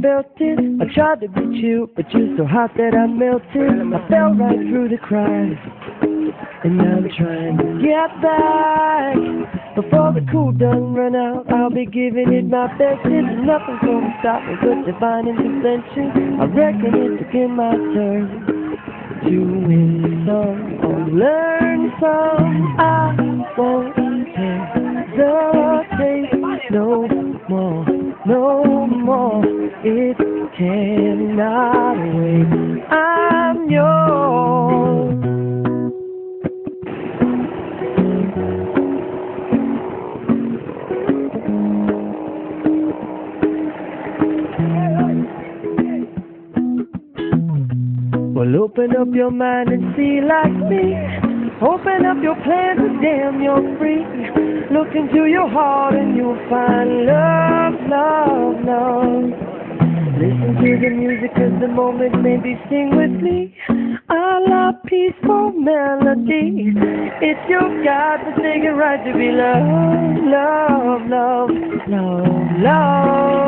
bet I tried to be you, but you're so hot that I melted. I fell right through the cracks. And now I'm trying to get back. Before the cool done run out I'll be giving it my best. There's nothing's gonna stop me but divine intervention. I reckon it's again my turn To win some or learn some. I won't hesitate no more, no more It cannot wait I'm yours Well, open up your mind and see like me. Open up your plans and damn, you're free. Look into your heart and you'll find love, love, love. To the music of the moment maybe sing with me. I love peaceful melodies. It's your God forsaken right to be loved, love, love, love, love.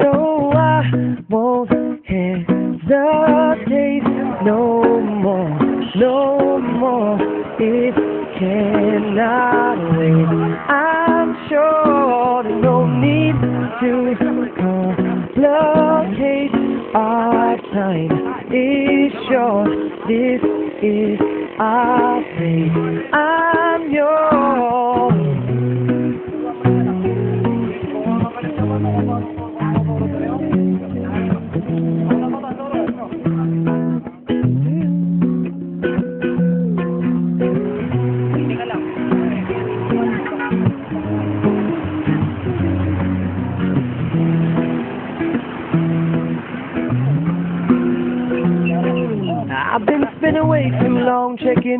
So I won't hesitate no more, no more. It cannot wait. I'm sure there's no need to complicate. Our time is short. This is our fate. I'm yours.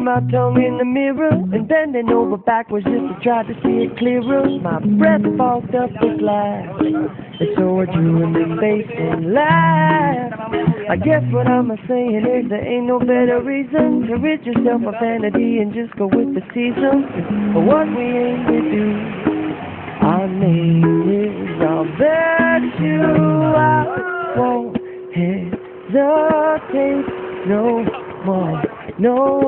My tongue in the mirror and bending over backwards just to try to see it clearer. My breath fogged up the glass, and so drew in the face and laughed. I guess what I'm saying is there ain't no better reason to rid yourself of vanity and just go with the seasons. But what we aim to do, our name is bet you I won't hesitate no more, no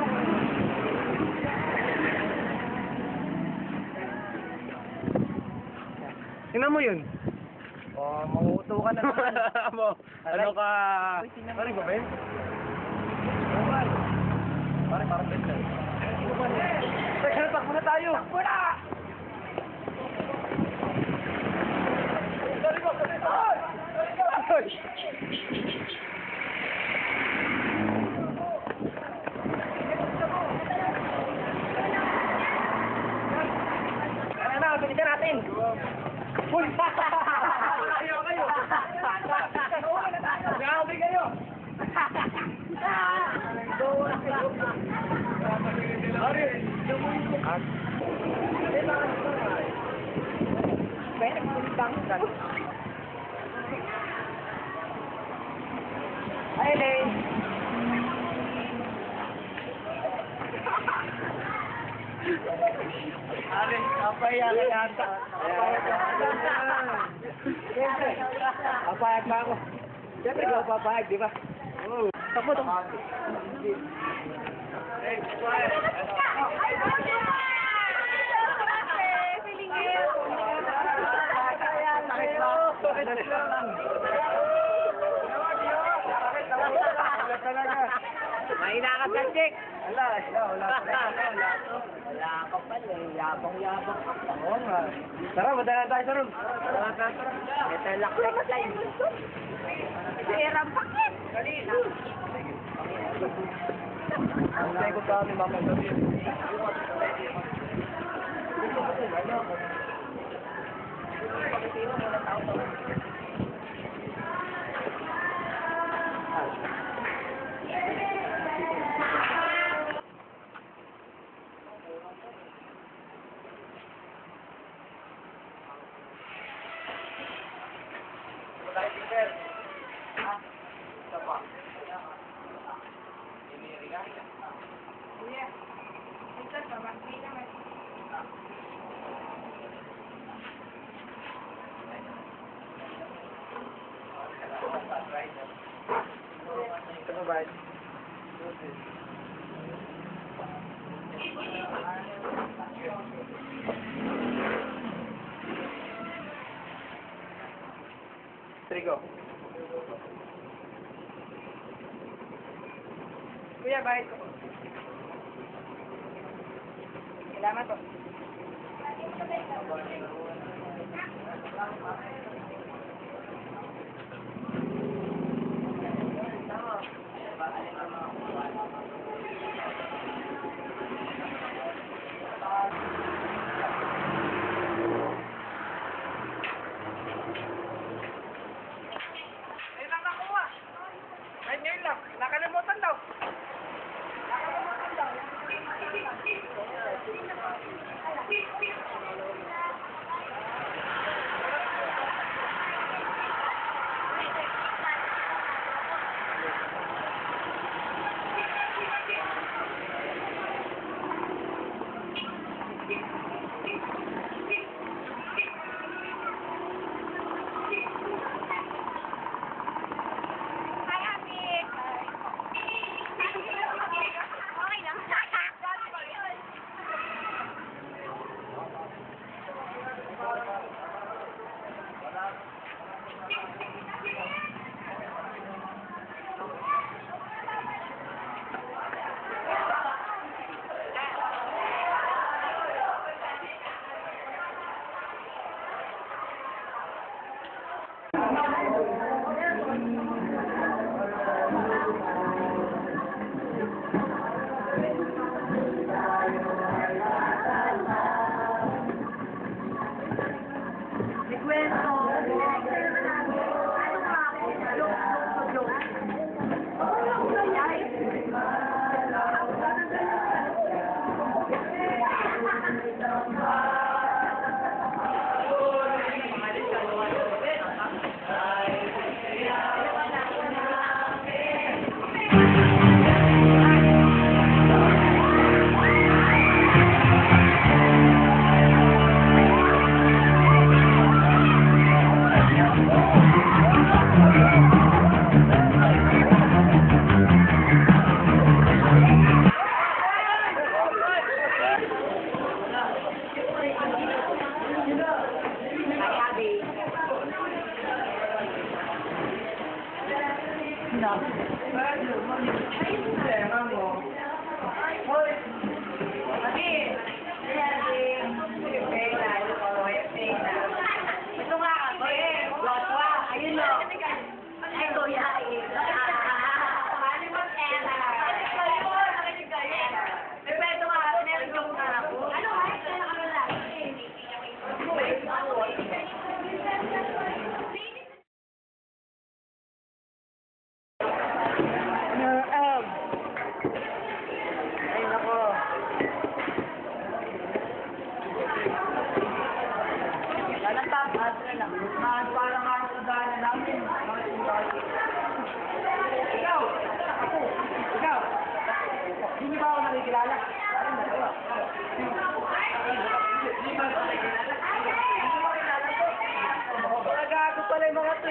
Tingnan mo yun. Oh, manguto ka na naman. ano ka... Ano ba yun? Pare, parang benta. Teka, takbo na tayo! Takbo na! Ano na, bilisan natin. Uy! Kayo, kayo! Grabe kayo! Ay, Lane. Ka yata. Papayag ba ako? Siyempre, ikaw papayag, di ba? Oo. Sakit lang. talaga. Mahina ka sa chick. Wala, wala, wala. Wala. Wala ka pala eh. Yabang-yabang ka pa. Oo nga. Tara, madala tayo sa room. Tara, tara, tara. Ito lang next time. Sirang pakit. Ang tayo ko sa amin, mama. Sabi yun. Ito ba? Trigo. Kuya, bakit ko? Salamat po.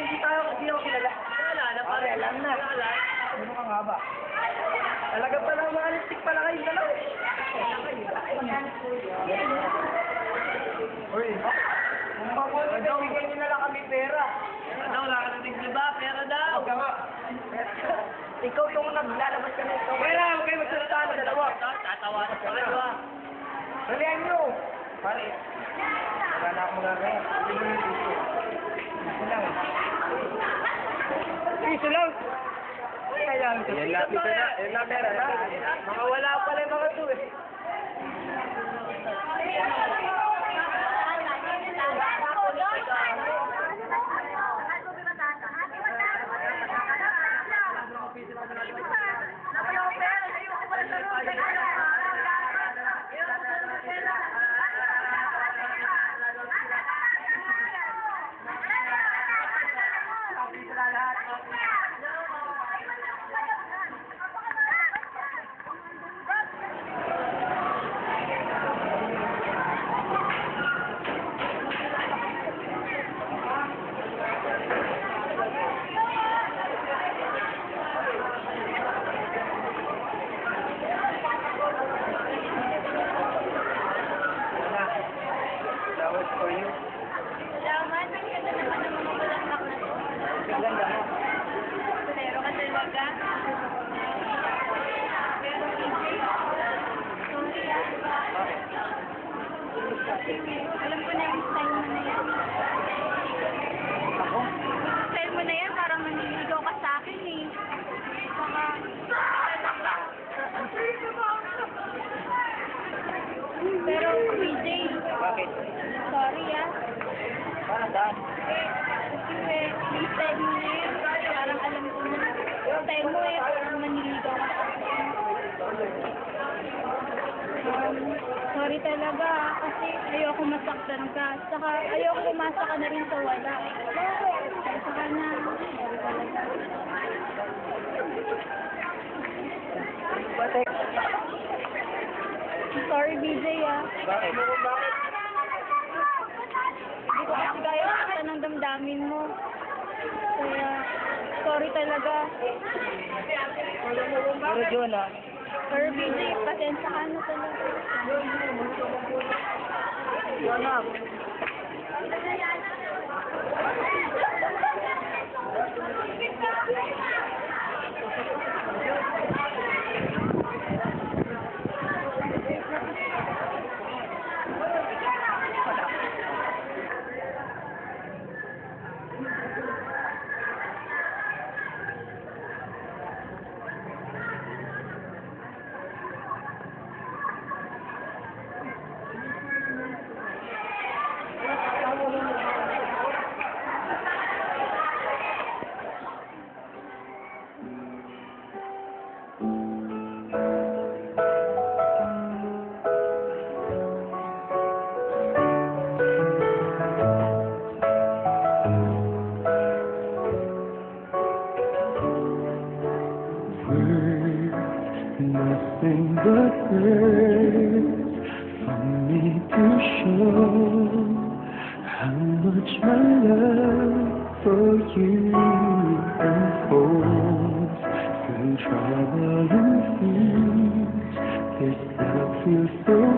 hindi tayo, hindi ako kilala. Kilala na, parang alam na. Ano ka nga ba? Talaga pala, maalistik pala kayo dalawa. Uy, kung mabuti daw, bigyan nyo na lang kami pera. Ano, wala ka nang diba? Pera daw. Huwag nga. Ikaw yung naglalabas ka na ito. Pera, huwag kayo magsalita na dalawa. Tatawa na dalawa. Balihan nyo. Pare. Wala na akong magagawa. Hindi mo yung. Piso lang. Ayan, lapit na. Ayan, lapit na. Makawala pala yung mga tuwi. sorry talaga kasi ayoko masaktan ka. Saka ayoko umasa ka na rin sa wala. Saka na, sorry talaga. BJ, ah. Bakit? Hindi ko kasi kaya saktan ang damdamin mo. Kaya, sorry talaga. Pero Jona, Kirby na eh. Pasensyahan na talaga. Yun up. Thank you. words, nothing but words for me to show how much my love for you unfolds through trouble and fears. This love feels so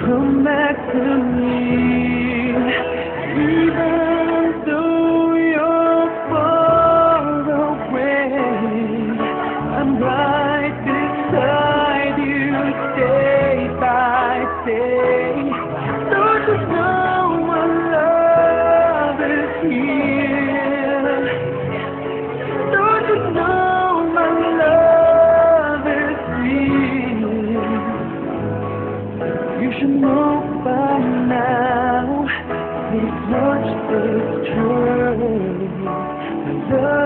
Come back to me. the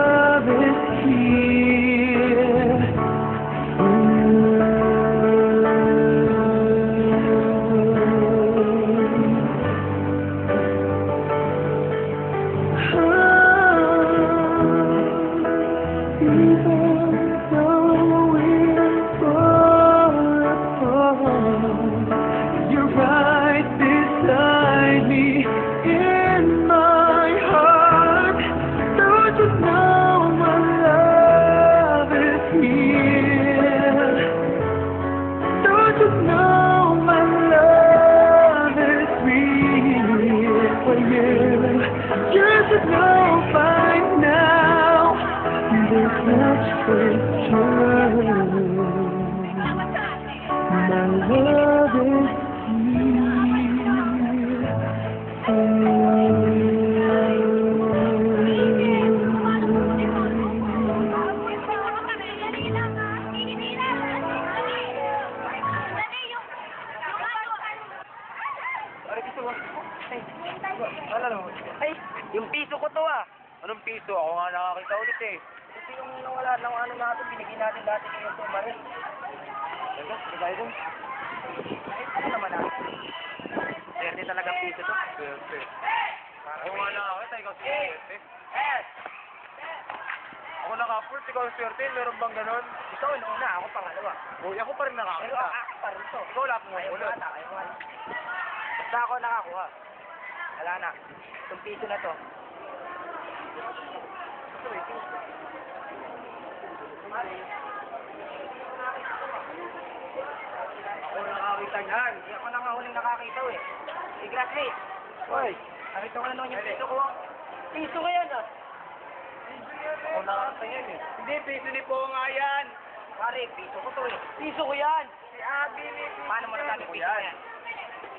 so by now. This much for Ako nakaport, ikaw ang swerte. Meron bang ganon? Ikaw ang una, ako pangalawa. Uy, ako pa rin Pero nakakita. ako pa rin to. Ikaw wala pong Ayaw wala, ayaw wala. Basta ako nakakuha. Wala na. Itong piso na to. Ako nakakita niyan. Hindi ako nang huling nakakita eh. Si Grassmate. Hoy, nakita ko na naman yung piso ko. Piso ko yan ah. Ako nakakita yan eh. Hindi, piso ni Po nga yan. Pare, piso ko to eh. Piso ko yan. Si Abi ni Paano mo nasabi piso ko yan?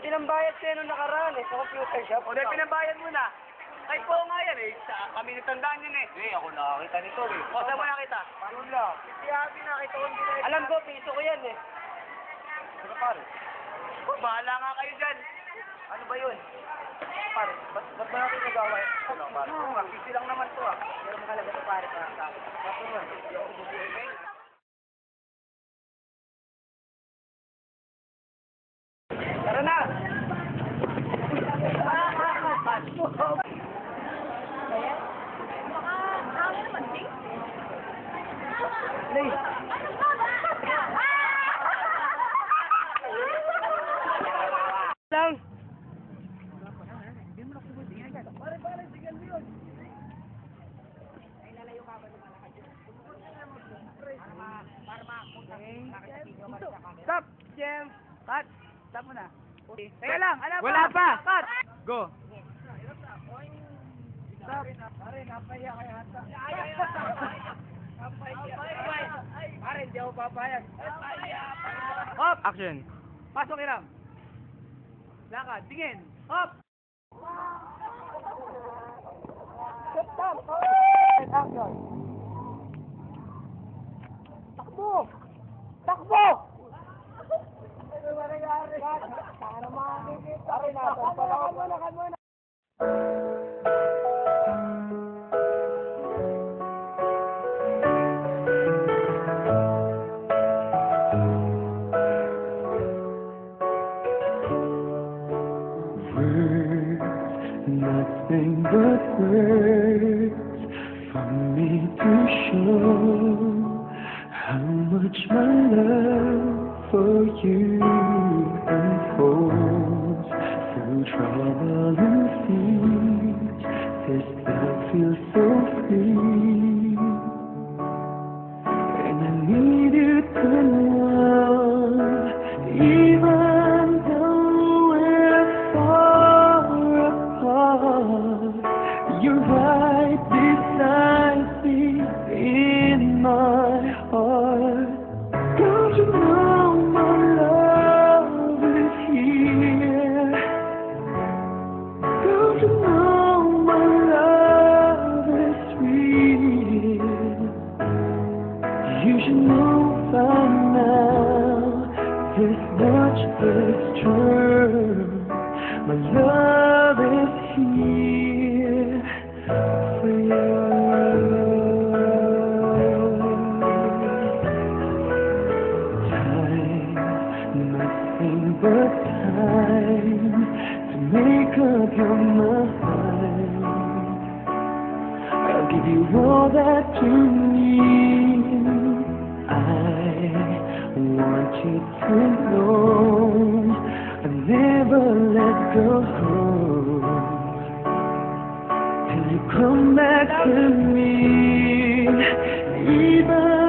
Pinambayad siya nung nakaraan eh, sa computer shop. O, dahil pinambayad mo na. Kay po nga yan eh, sa kami natandaan yun eh. Eh, ako nakakita nito eh. O, saan mo nakita? Paano lang? Si Abby nakita ko hindi Alam ko, piso ko yan eh. Ano pare? O, bahala nga kayo dyan. Ano ba yun? Pare, ba't, ba't ba natin nagawa yun? Ano, pare? Oo nga, piso lang naman to ah. Pero makalaga to pare para sa akin. Bakit naman? Hindi ako bubuhay. Tara na! Please. Lang. Stop! Jem! Cut! Stop mo na. Teka lang, ala pa! Wala pa! Cut! Go! Stop! Pare, napaya kaya hata. Pare, hindi ako papayag. Hop! Action! Pasok iram. Lakad, tingin. Hop! Stop! Action! Takbo! Takbo! Ano ba nangyari? Para makakikita. Pare, nasan pala ako. Lakad lakad but time to make up your mind. I'll give you all that you need. I want you to know I never let go till you come back to me. Even